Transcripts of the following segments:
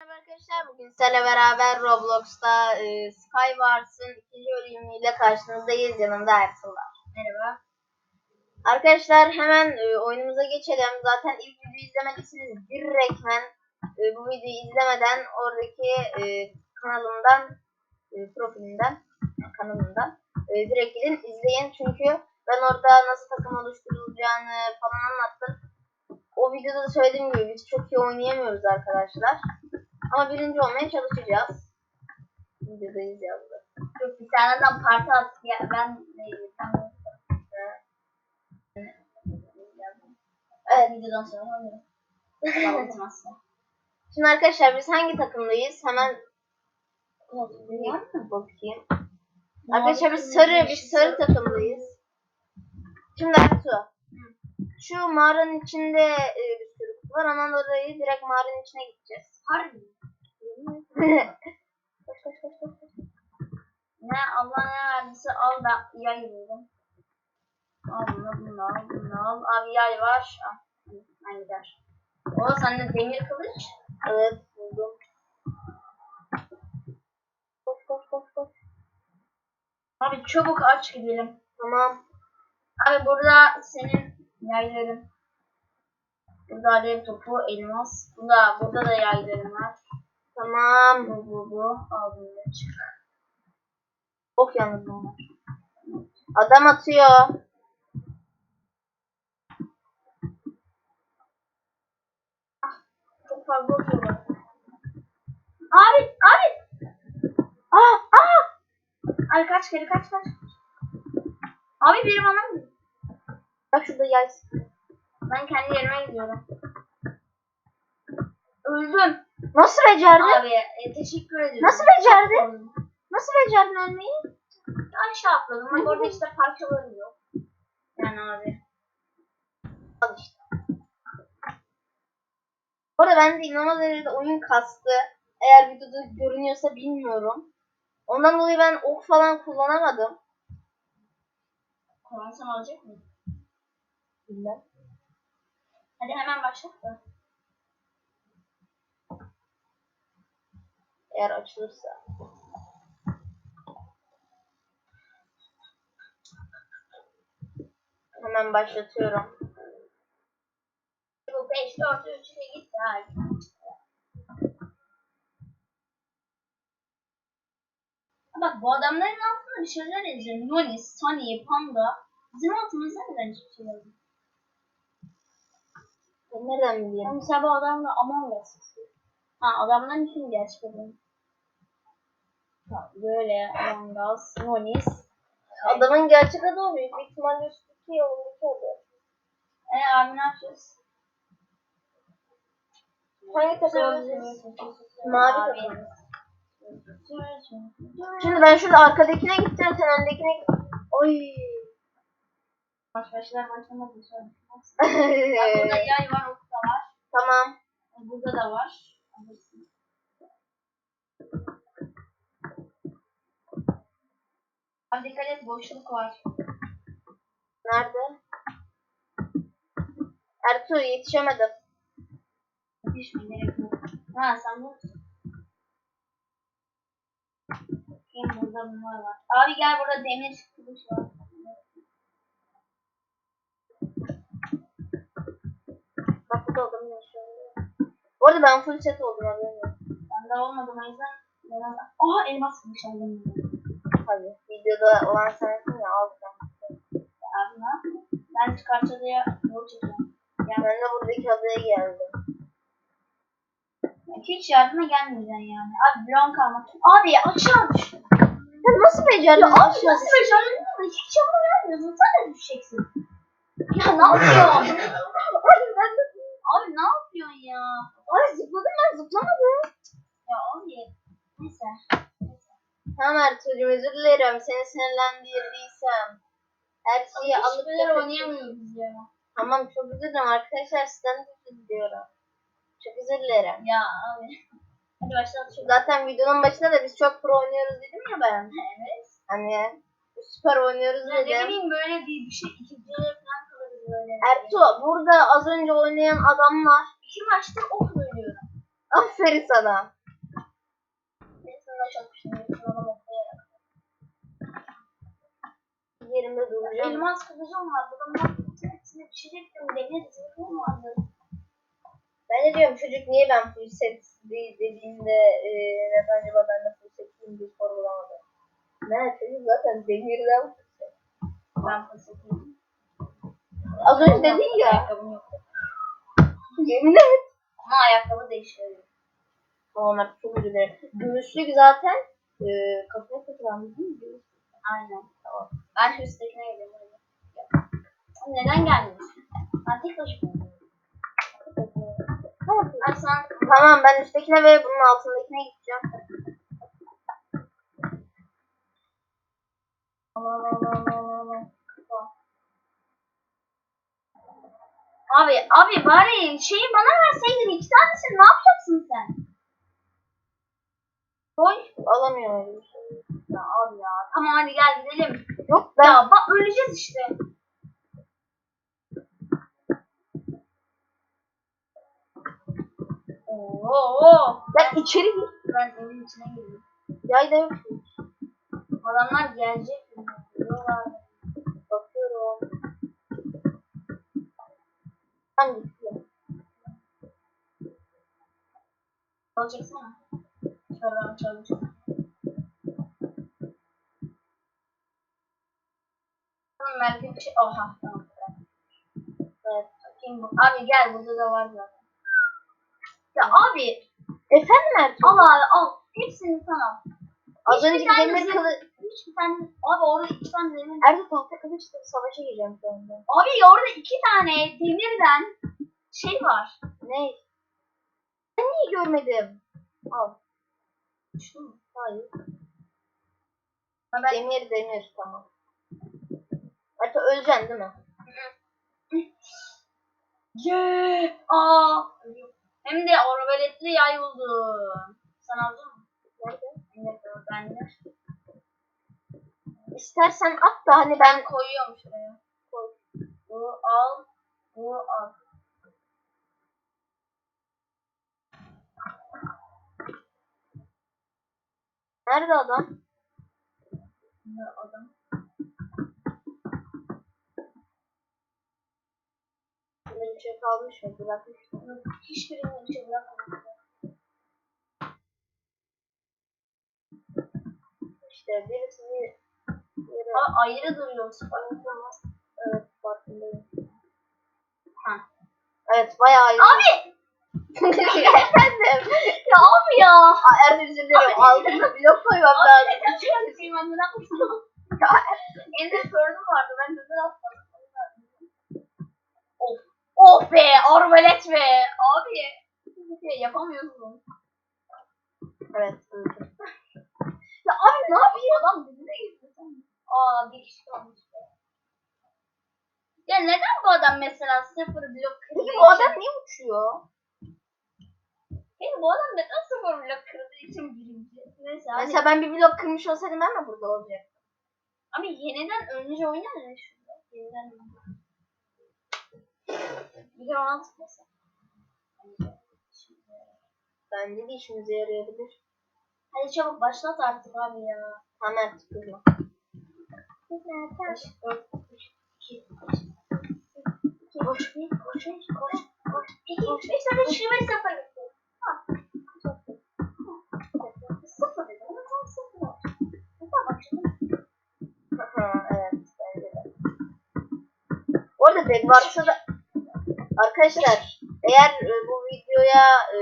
Merhaba arkadaşlar bugün sizlerle beraber Roblox'ta e, Skywars'ın ikinci bölümüyle karşınızdayız. Yanımda Ertuğrul var. Merhaba. Arkadaşlar hemen e, oyunumuza geçelim. Zaten ilk videoyu izlemediyseniz direktmen e, bu videoyu izlemeden oradaki e, kanalımdan e, profilimden kanalımdan e, direkt gidin izleyin. Çünkü ben orada nasıl takım oluşturulacağını falan anlattım. O videoda da söylediğim gibi biz çok iyi oynayamıyoruz arkadaşlar. Ama birinci olmaya çalışacağız. Videodayız yazdı. Yok bir tane adam parti attı ya ben tam Evet videodan sonra. Şimdi arkadaşlar biz hangi takımdayız? Hemen bakayım. Arkadaşlar biz sarı, biz sarı takımdayız. Şimdi Ertuğ. Şu mağaranın içinde e, bir sürü kutu var. Ondan direkt mağaranın içine gideceğiz. Harbi. Koş koş koş koş. koş. Ne Allah ne verdiyse al da yay buldum. Al bunu bunu al bunu al. Abi yay var. Al. Ben gider. O sende demir kılıç. Evet buldum. Koş koş koş koş. Abi çabuk aç gidelim. Tamam. Abi burada senin yayların. Burada alev topu, elmas. Burada, burada da yayların var. Tamam. Bu, bu, bu. Al bunu da çık. Ok yalnız bunlar. Adam atıyor. Çok fazla atıyorlar. Abi, abi. Aa, aa. Ay kaç kere kaç kaç. Abi biri bana mı? Bak şurada yay. Ben kendi yerime gidiyorum. Öldüm. Nasıl becerdin? Abi e, teşekkür ediyorum. Nasıl becerdin? Nasıl becerdin ölmeyi? Aşağı atladım. Bak orada işte parçaları yok. Yani abi. Al işte. Bu arada bende inanılmaz derecede oyun kastı. Eğer videoda görünüyorsa bilmiyorum. Ondan dolayı ben ok falan kullanamadım. Kullansam alacak mı? Bilmem. Hadi hemen başlat da. Eğer açılırsa. Hemen başlatıyorum. Bu 5, 4, 3, 2, gitti abi. Bak bu adamların altında bir şeyler yazıyor. Noni, Sunny, Panda. Bizim altımızda neden hiçbir şey yok? Ben nereden Ya bileyim? Mesela bu adamla Among Us. Ha adamların kim gerçek adam? Ha, böyle Among Us, Nonis. Adamın gerçek adı o büyük bir ihtimalle üstteki yolundaki adı. E abi ne yapacağız? Hangi takımdasınız? Mavi Abi. takım. Şimdi ben şurada arkadakine gideceğim sen öndekine git. Oy. Baş başlar başlamadı. burada yay var, ok da var. tamam. Burada da var. Abi dikkat et boşluk var. Nerede? Ertuğ yetişemedim. Düşme gerek yok. Ha sen bu. Benim burada bunlar var. Abi gel burada demir kılıç var. Bak burada adam yaşıyor. Bu arada ben full set oldum yok. Ben de olmadım o yüzden. Aha elmas kılıç aldım. Tabii. Videoda olan sensin ya al sen. Abi yapayım? Ben çıkartça diye yol çekiyorum. Ben de buradaki adaya geldim. Hiç yardıma gelmeyeceksin yani. Abi bloğun kalmak. Abi aşağı düştüm. Sen nasıl becerdin? Ya abi nasıl becerdin? Hiç yapma vermiyorsun. Sen de düşeceksin. Ya ne yapıyorsun? Ay ben de... abi ne yapıyorsun ya? Ay zıpladım ben zıplamadım. Ya abi. Neyse. Tamam Ertuğ'cum özür dilerim. Seni sinirlendirdiysem. Her şeyi alıp Hiçbir yer yapıp- oynayamıyoruz ya. Tamam çok özür dilerim arkadaşlar. Sizden de özür diliyorum. Çok özür dilerim. Ya abi. Hadi başlayalım şurada. Zaten videonun başında da biz çok pro oynuyoruz dedim ya ben. Evet. Hani süper oynuyoruz Ya ne dedim. bileyim böyle bir, bir şey. İkincileri falan kalırız böyle. Ertuğ burada az önce oynayan adamlar İki maçtır ok bölüyorum. Aferin sana. Birisinde çalıştım. Birisinde okuyarak. Yerimde duracağım. Elmas kılıcım vardı. Ben hepsini pişirecektim. Demir zırhım vardı. Ben de diyorum çocuk niye ben full set dediğinde e, neden acaba ben de full set değilim diye sorgulamadı. Ne çocuk zaten demirden full set. Ben fırsatıyım. Az önce dedin ya. Ayakkabım yok. Yemin et. Ama ayakkabı değiştiriyor. Tamam artık çok dilerim. Gümüşlük zaten e, kafaya takılan değil mi? Aynen. Tamam. Ben şu üsttekine. Oğlum Neden gelmiyorsun? Ben tek başıma sen Tamam ben üsttekine ve bunun altındakine gideceğim. Abi abi bari şeyi bana verseydin iki tanesini ne yapacaksın sen? Koy. Alamıyorum. Ya abi ya. Tamam hadi gel gidelim. Yok ben Ya bak öleceğiz işte. Oo, ben içeri gir. ben evin içine girdim. Yay da yok. Adamlar gelecek. Diyorlar. Bakıyorum. Ben gittim. Çalacaksana. Çalan bir şey. Oha tamam. Evet. Bakayım bu. Abi gel burada da var zaten. Ya abi Efendim Ertuğrul? al abi al. Hepsini sen al. Az Hiçbir önce tanesi- demir kılı... Hiçbir tane. Abi orada iki tane demir. Ertuğrul tahta kılıçla savaşa gireceğim anda. Abi orada iki tane demirden şey var. Ne? Ben niye görmedim? Al. Şu mu? Hayır. Ha, ben Demir demir tamam. Ertuğrul öleceksin değil mi? Yeah. Aa. Hem de arbaletli yay buldum. Sen aldın mı? Nerede? Evet ben de. İstersen at da hani ben koyuyorum şuraya. Koy. Bu al. Bu al. Nerede adam? Bu adam. Burada bir şey kalmış mı? Bırakmış mı? Yok, Hiçbirini bir şey bırakmadım. İşte birisi yere Aa, ayrı duruyorsun. Evet farkındayım. Ha. Evet bayağı iyi. Abi! Efendim. Ya abi ya! Aa, Ertuğrul özür dilerim. Altına blok koymam lazım. Abi neden şey ben neden kusura? Ya, Ender Pearl'üm vardı ben neden atmadım? Of be! Arbalet be! Abi! Hiçbir şey yapamıyorsun. evet. Ya abi ne yapıyor? Adam dibine gitti sen. Aa bir kişi kalmış be. Ya neden bu adam mesela sıfır blok kırdığı Peki bu adam niye uçuyor? Peki bu adam neden sıfır blok kırdığı için birinci? Neyse abi. Mesela ben bir blok kırmış olsaydım ben mi burada olacaktım? Abi yeniden önce oynar ya şurada. Yeniden Bir ona tıklasın. Bence de işimize yarayabilir. Hadi çabuk başlat artık abi ya. Hemen tıklayalım. 5, 4, 3, 2, 5. Koş, bir, koş, koş, koş, koş. 2, 3, 5, 4, 5, 5, 0. Ha. Sıfır dedim sıfır. Sıfır bak şimdi. Evet bence de. Bu arada bed varsa da arkadaşlar eğer e, bu videoya e,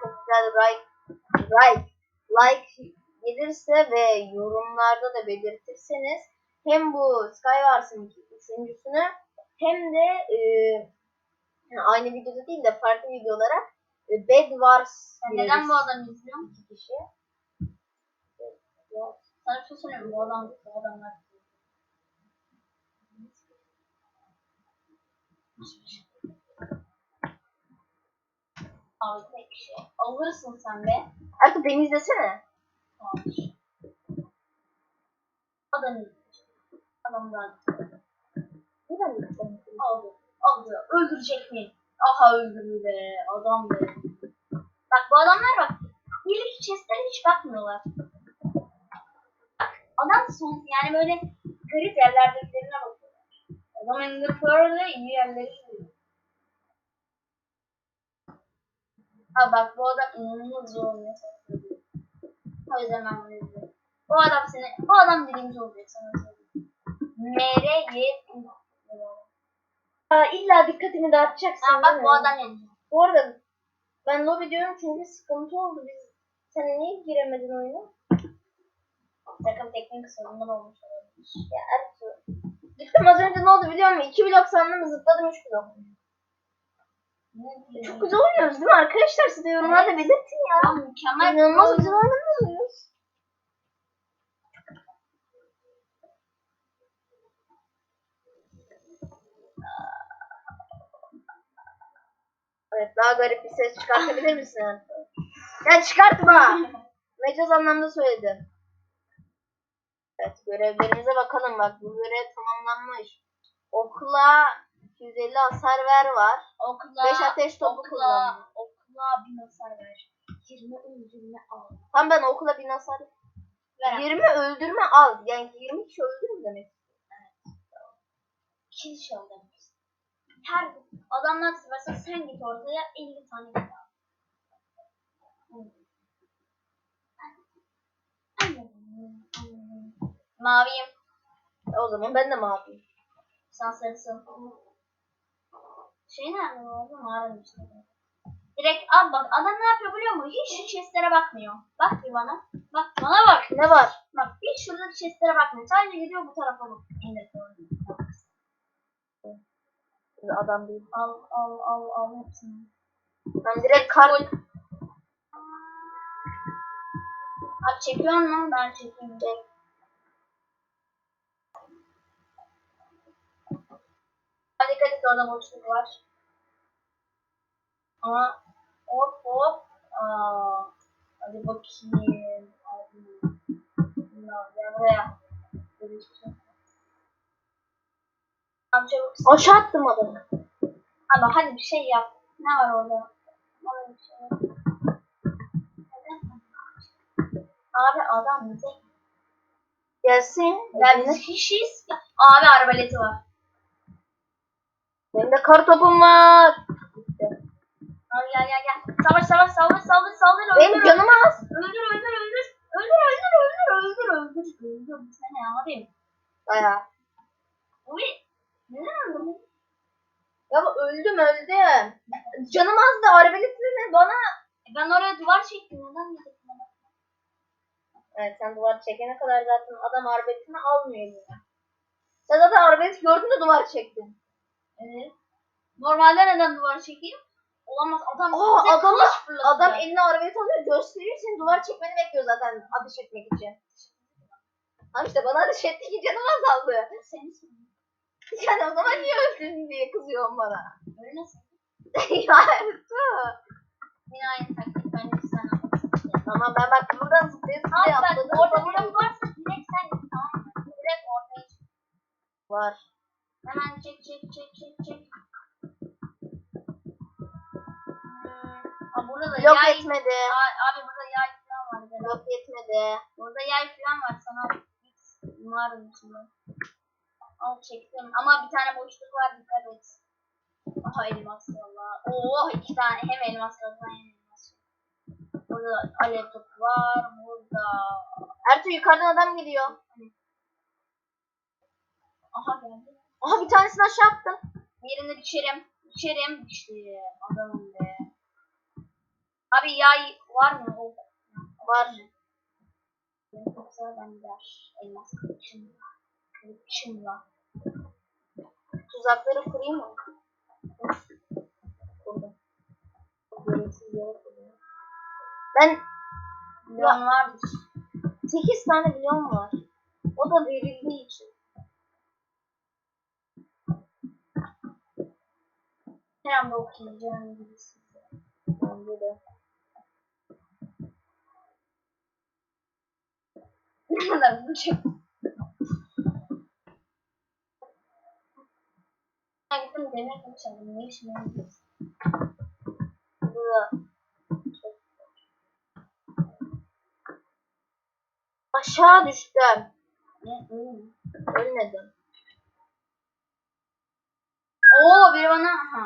çok güzel like like like gelirse ve yorumlarda da belirtirseniz hem bu Skywars'ın üçüncüsünü hem de e, yani aynı videoda değil de farklı videolara e, Bed Wars Sen neden bu adamı izliyorsun? iki kişi. Sana bir şey söyleyeyim? Bu adam, bu adamlar. Abi tek şey. Alırsın sen be. Artık beni izlesene. Tamamdır. Adam izleyecek. Adam da Neden izlesene? aldı. Aldı. Öldürecek mi? Aha öldürdü be. Adam be. Bak bu adamlar bak. İyilik chestlere hiç bakmıyorlar. Bak adam son yani böyle garip yerlerdekilerine bakıyorlar. Adam Ender Pearl'le iyi yerleri Ha bak bu adam inanılmaz zor mesela. O yüzden ben bunu izliyorum. Bu adam seni, bu adam birinci olacak sana söyleyeyim. MR, Y, Aa, illa dikkatimi dağıtacaksın. Ha bak bu adam yenecek. Bu arada ben lobi diyorum çünkü sıkıntı oldu. Biz sen niye giremedin oyuna? Takım teknik sorunları olmuş olabilir. Ya Ertuğ. Gittim az önce ne oldu biliyor musun? 2 blok sandım zıpladım 3 blok. Çok güzel oynuyoruz değil mi arkadaşlar? Siz de yorumlarda belirtin ya. Ya mükemmel. İnanılmaz güzel oynamıyoruz. Evet daha garip bir ses çıkartabilir misin? Ya çıkartma. Mecaz anlamda söyledim. Evet görevlerimize bakalım bak bu görev tamamlanmış. Okla 250 hasar ver var. Okla, Beş ateş topu okla, kullandım. okla bir hasar ver. 20 öldürme al. Tam ben okula bir hasar Ver. 20 öldürme al. Yani 20 kişi öldürme demek. Kill show demek. Her adamlar sıvarsa sen git ortaya 50 tane git al. Maviyim. O zaman ben de maviyim. Sen sarısın. Şey nerede bu arada? Mağaranın içinde. Direkt al bak adam ne yapıyor biliyor musun? Hiç şu chestlere bakmıyor. Bak bir bana. Bak bana bak. Ne var? Bak hiç şuradaki chestlere bakmıyor. Sadece gidiyor bu tarafa bak. Adam değil. Al al al al hepsini. Ben direkt kar... Abi çekiyor mu? Ben çekiyorum. Hadi dikkat et orada boşluk var. Ama hop hop. Aa, hadi bakayım. Hadi. Ya, gel buraya. Abi çabuk. Aşağı attım adamı. Abi hadi bir şey yap. Ne var orada? Bana bir şey yap. Abi adam bize Gelsin. Ya biz kişiyiz. Abi arbaleti var. Benim de kar topum var. Al gel gel gel. Savaş savaş savaş saldır öldür. Benim canım az. Öldür öldür öldür. Öldür öldür öldür öldür öldür. Öldür bu sene abi. Baya. Uy. Neden öldürdün? Ya öldüm öldüm. Canım az da arbeletini bana... E ben oraya duvar çektim. Neden dedim bana? Evet sen duvar çekene kadar zaten adam arbeletini almıyor yine. Sen zaten arbelet gördün de duvar çektin. Evet. Normalde neden duvar çekeyim? Olamaz adam Aa, bize adam- kılıç fırlatıyor. Adam eline arbelet alıyor gösteriyor seni duvar çekmeni bekliyor zaten ateş etmek için. Ama işte bana ateş etti ki canım azaldı. Seni sanıyor. Yani o zaman niye öldün diye kızıyorsun bana. Öyle nasıl? ya Ertuğ. Yine aynı taktik. Ben de sana. Tamam ben bak buradan zıplaya zıplaya bak atladım. orada blok varsa direkt sen git tamam mı? Direkt ortaya çık. Var. Hemen çek çek çek çek çek. Hmm. Aa, burada da Yok yay. etmedi. Aa, abi burada yay falan var. Böyle. Yok etmedi. Burada yay falan var sana. Mağaranın içinde. Al çektim. Ama bir tane boşluk var dikkat et. Aha elmas valla. Oo iki tane hem elmas kazan hem elmas. Burada alev topu var. Burada. Ertuğ yukarıdan adam geliyor. Aha geldi. Aha bir tanesini aşağı attım. Birini biçerim. Biçerim. İşte adamım be. Abi yay var mı? O Var. benim çok güzel ben gider. Elmas kılıçımla. Kılıçımla. Tuzakları kurayım mı? Kurdum. Gereksiz yere kurdum. Ben Milyon vardır. 8 tane milyon var. O da verildiği için. Her anda okuyacağım gibi size. Bence de. Ne kadar bulacak. Ben gittim demir konuşalım. Ne işin yapıyorsun? Aşağı düştüm. Ölmedim. Oo biri bana ha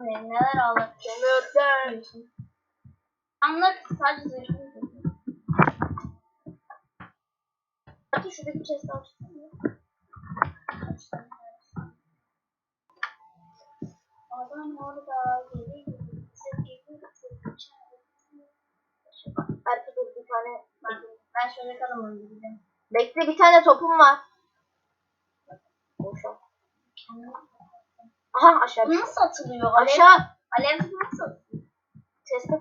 neler aldı? Kömürden. Anlık sadece zırhını. Hadi şuradaki chest'i açsana. Adam orada geri dur bir tane. Ben, ben şöyle kalamam. Bekle bir tane topum var. Boşa. Aha aşağı Bu nasıl atılıyor? Alev, Aşağı. alev nasıl atılıyor? Chest'e.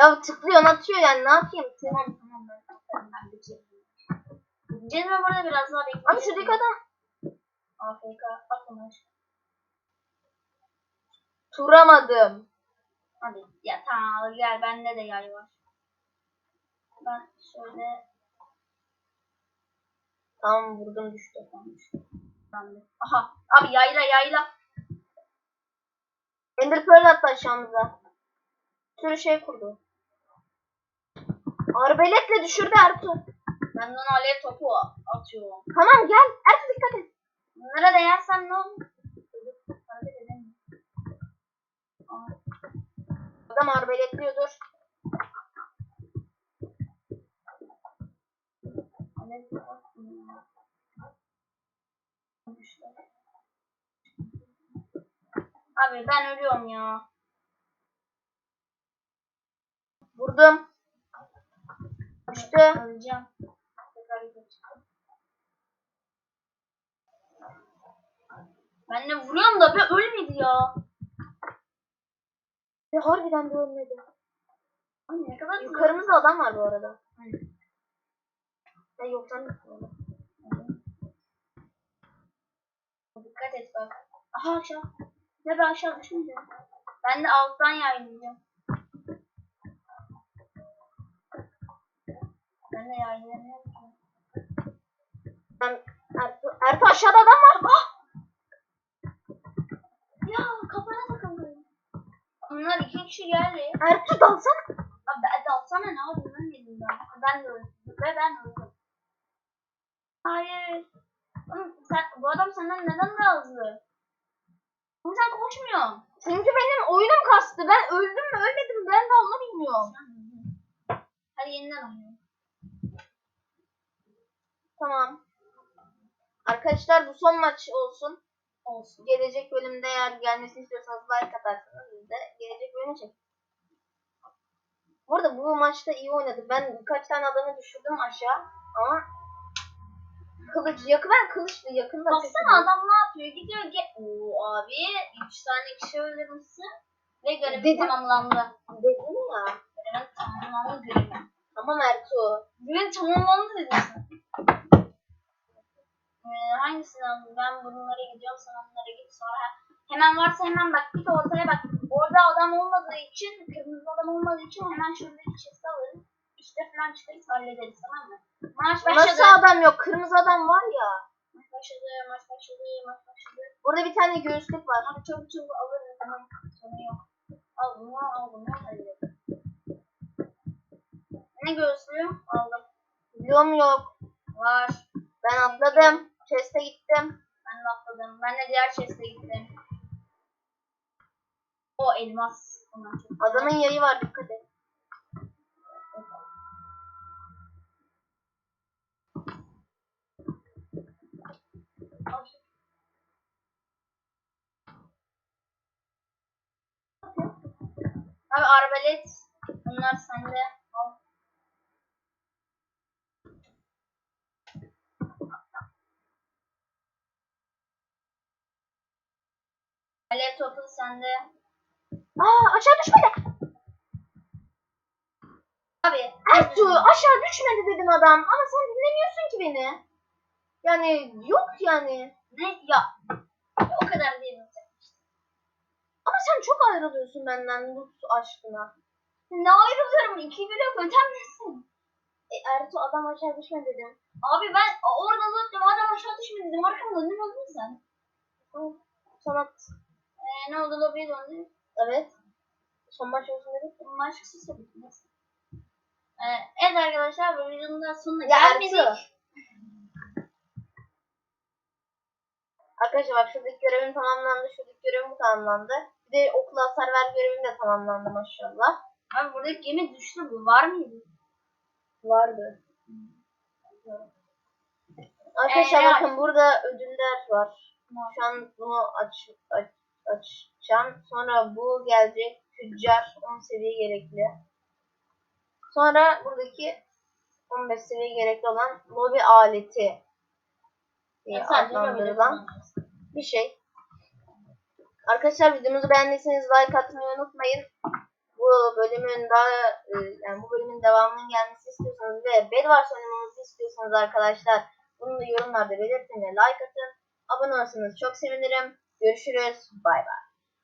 Ya tıklıyor atıyor yani ne yapayım? Tamam tamam ben atarım ben bir mi burada biraz daha bekleyelim. Abi şuradaki adam AFK atma. turamadım. Hadi ya tamam gel bende de yay var. Ben şöyle Tamam vurdum düştü. ben de. Aha abi yayla yayla. Ender Pearl attı aşağımıza. Bir sürü şey kurdu. Arbeletle düşürdü Ertuğ. Ben de ona alev topu atıyorum. Tamam gel. Ertuğ dikkat et. Bunlara değersem ne olur? Adam arbeletliyor dur. alev topu atmıyor. Abi ben ölüyorum ya. Vurdum. Düştü. Çıkıyorum. Ben de vuruyorum da bir ölmedi ya. Ve harbiden de ölmedi. Abi ne kadar Yukarımızda adam var bu arada. Ya yok sen Dikkat et bak. Aha aşağı. Ne ben aşağı düşmeyeceğim. Ben de alttan yaylayacağım. Ben de yaylayamıyorum ki. Ben Ertuğ, Ertuğ aşağıda adam var. Ah! Ya kafana takıldı. Onlar iki kişi geldi. Ertuğ dalsana. Abi dalsana ne yapayım ben dedim ben. Ben de öldüm. Ve ben öldüm. Hayır. Oğlum sen, bu adam senden neden daha koşmuyorsun. Çünkü benim oyunum kastı. Ben öldüm mü ölmedim mi ben de onu bilmiyorum. Hadi yeniden oynayalım. Tamam. Arkadaşlar bu son maç olsun. Olsun. Gelecek bölümde eğer gelmesini istiyorsanız like atarsanız biz de gelecek bölüme çek. Bu arada bu maçta iyi oynadık. Ben birkaç tane adamı düşürdüm aşağı ama kılıç yakın ben kılıçlı yakında Baksana adam ne yapıyor? Gidiyor ge Oo abi 3 tane kişi öldürmüşsün. Ve görevi Dedim. tamamlandı. dedim ya. Görevi tamamlandı görevi. Tamam Ertuğ. Görevi tamamlandı dedin sen. Ee, hangisini aldın? Ben bunlara gidiyorum sen onlara git sonra hemen varsa hemen bak git ortaya bak. Orada adam olmadığı için kırmızı adam olmadığı için hemen şuradaki chest'i alırız. İşte falan çıkarız hallederiz tamam mı? Maç başladı. Nasıl adam yok? Kırmızı adam var ya. Maç başladı, maç başladı, maç başladı. Burada bir tane göğüslük var. Abi çabuk çabuk alırım tamam. Sorun yok. Al bunu, al bunu, halledelim. Ne göğüslüğü? Aldım. Biliyorum yok. Var. Ben atladım. Chest'e gittim. Ben de atladım. Ben de diğer chest'e gittim. O elmas. Adamın yayı var dikkat et. Abi arbalet. Bunlar sende. Al. Alev topu sende. Aa aşağı düşmedi. Abi. Ertuğ aşağı düşmedi dedim adam. Ama sen dinlemiyorsun ki beni. Yani yok yani. Ne? Ya. O kadar değil? Ama sen çok ayrılıyorsun benden bu aşkına. Ne ayrılıyorum? İki blok ötemdesin. E, Ertuğ adam aşağı düşmedi dedim. Abi ben orada durdum adam aşağı düşmedi dedim. Arkamda ne oldun sen? Tamam. Sana Ee, ne oldu lobiye döndü. evet. Son maç olsun dedik. Maç kısa. Neyse. Ee, evet arkadaşlar bu videonun da sonuna Ya gelmedik. Ertuğ. Arkadaşlar bak şuradaki görevim tamamlandı. Şuradaki görevim tamamlandı. Bir de okula hasar ver görevim de tamamlandı maşallah. Abi buradaki gemi düştü bu var mıydı? Vardı. Arkadaşlar Ee, bakın burada ödüller var. Şu an bunu aç, aç, açacağım. Sonra bu gelecek. Tüccar 10 seviye gerekli. Sonra buradaki 15 seviye gerekli olan lobi aleti diye adlandırılan bir şey. Arkadaşlar videomuzu beğendiyseniz like atmayı unutmayın. Bu bölümün daha e, yani bu bölümün devamının gelmesi istiyorsanız ve Bedwars oynamamızı istiyorsanız arkadaşlar bunu da yorumlarda belirtin ve like atın. Abone olursanız çok sevinirim. Görüşürüz. Bay bay.